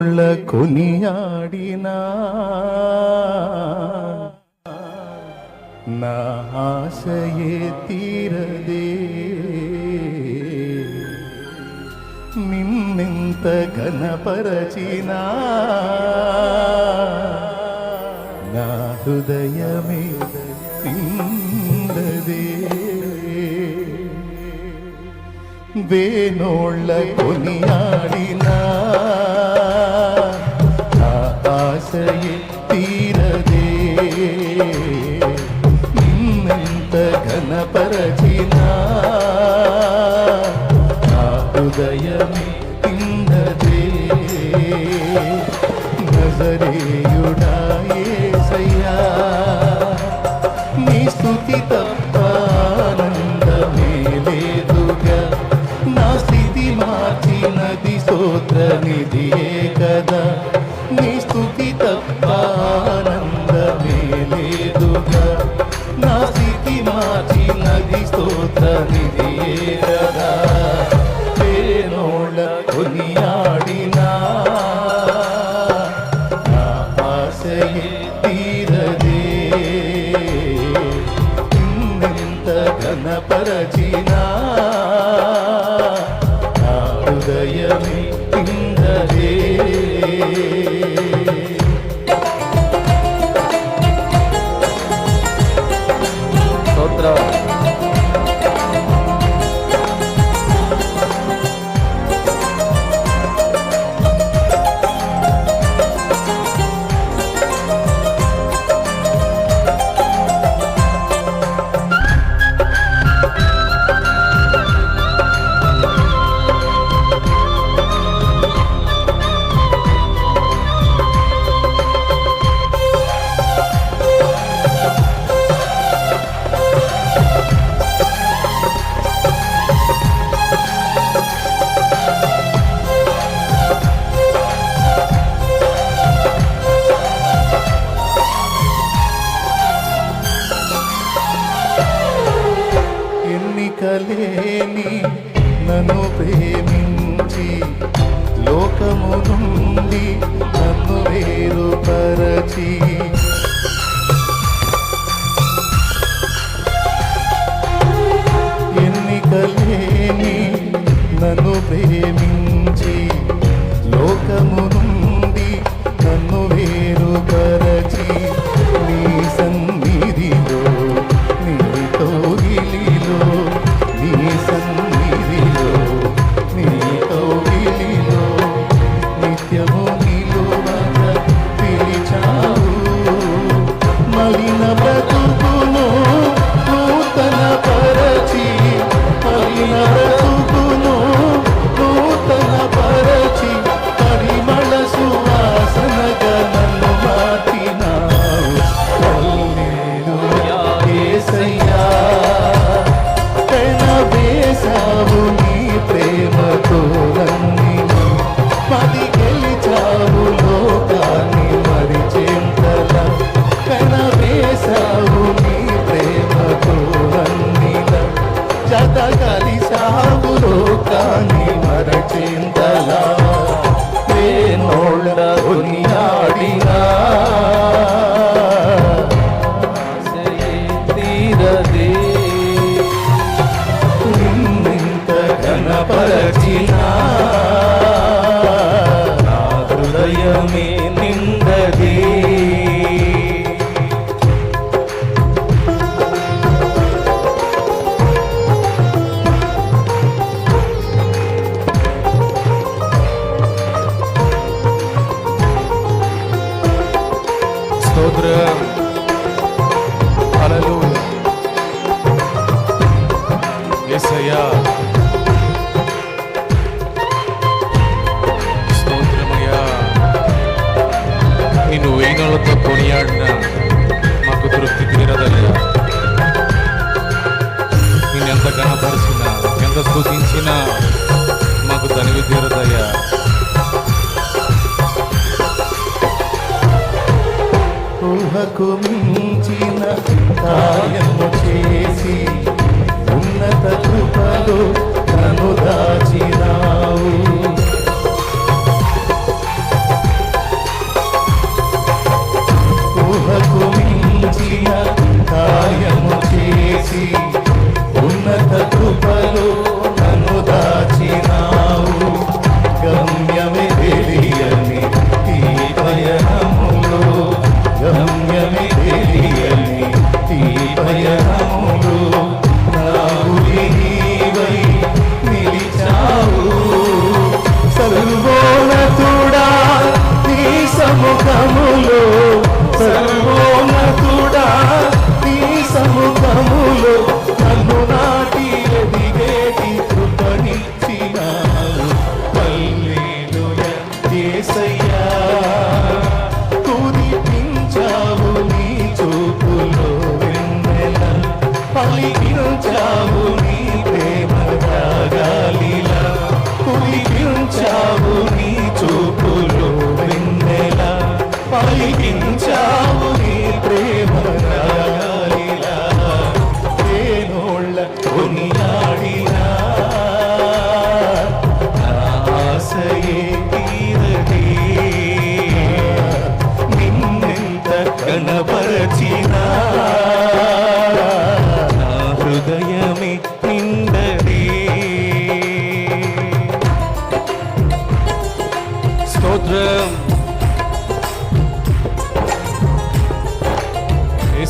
ఉళ్ళ కొనియాడినా నా ఆశయే తీరదే నిన్నెంత ఘనపరచినా నా హృదయమే ఇందదే వేణోళ్ళ కొనియాడినా నా ಆಸೆಯೇ ತೀರದೆ ನಿನ್ನಂತ ಘನಪರಚಿನ ಹೃದಯವೇ রে ఎన్నికలేని నన్ను ప్రేమించి లోకము నుండి నన్ను వేరుపరచి. ఎన్నికలేని నన్ను ప్రేమించి లోకము నిన్ను కొనియాడిన మాకు తృప్తి తీరదయ్యా నేను ఎంత గణపరిచినా ఎంత స్థుతించినా మాకు తనివి తీరదయ్యా? ఊహకు మించిన కార్యము చేసి ఉన్నత కృపలు తను దాచినావు. ఊహకు మించిన కాయ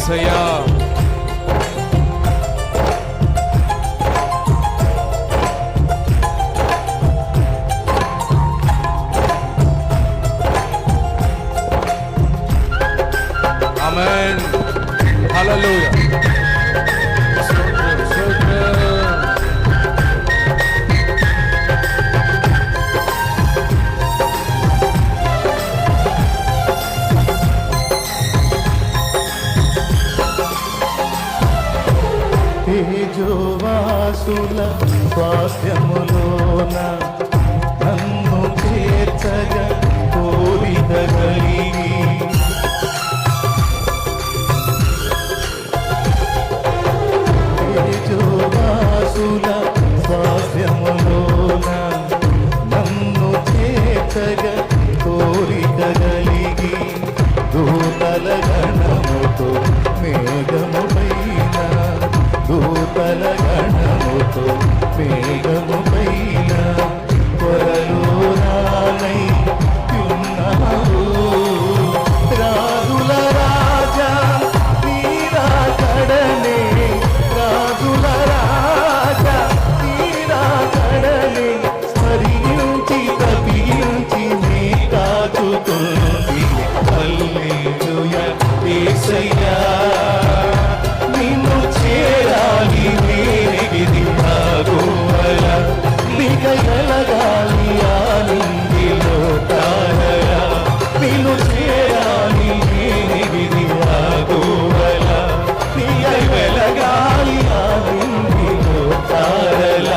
ఏసయ్యా స్వాస్థ్యములోన నన్ను చేర్చగా కోరిక కలిగి. స్వాస్థ్యములోన నన్ను చేర్చగా ఏసయ్యా నిన్ను చేరాలి నేనెగిది భాగోవల నిగలగాలి ఆనందిలో తారయ నిన్ను చేరాలి నేనెగిది భాగోవల నిగలగాలి ఆనందిలో తారల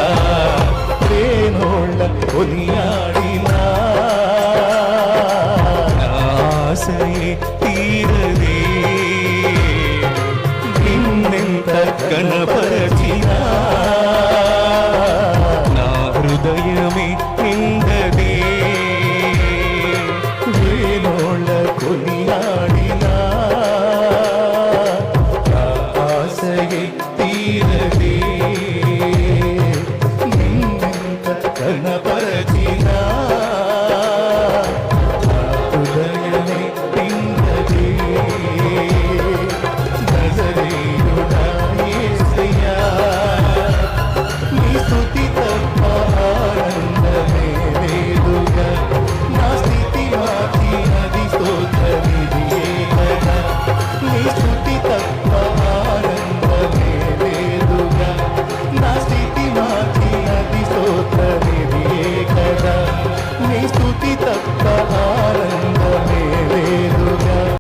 పరచినా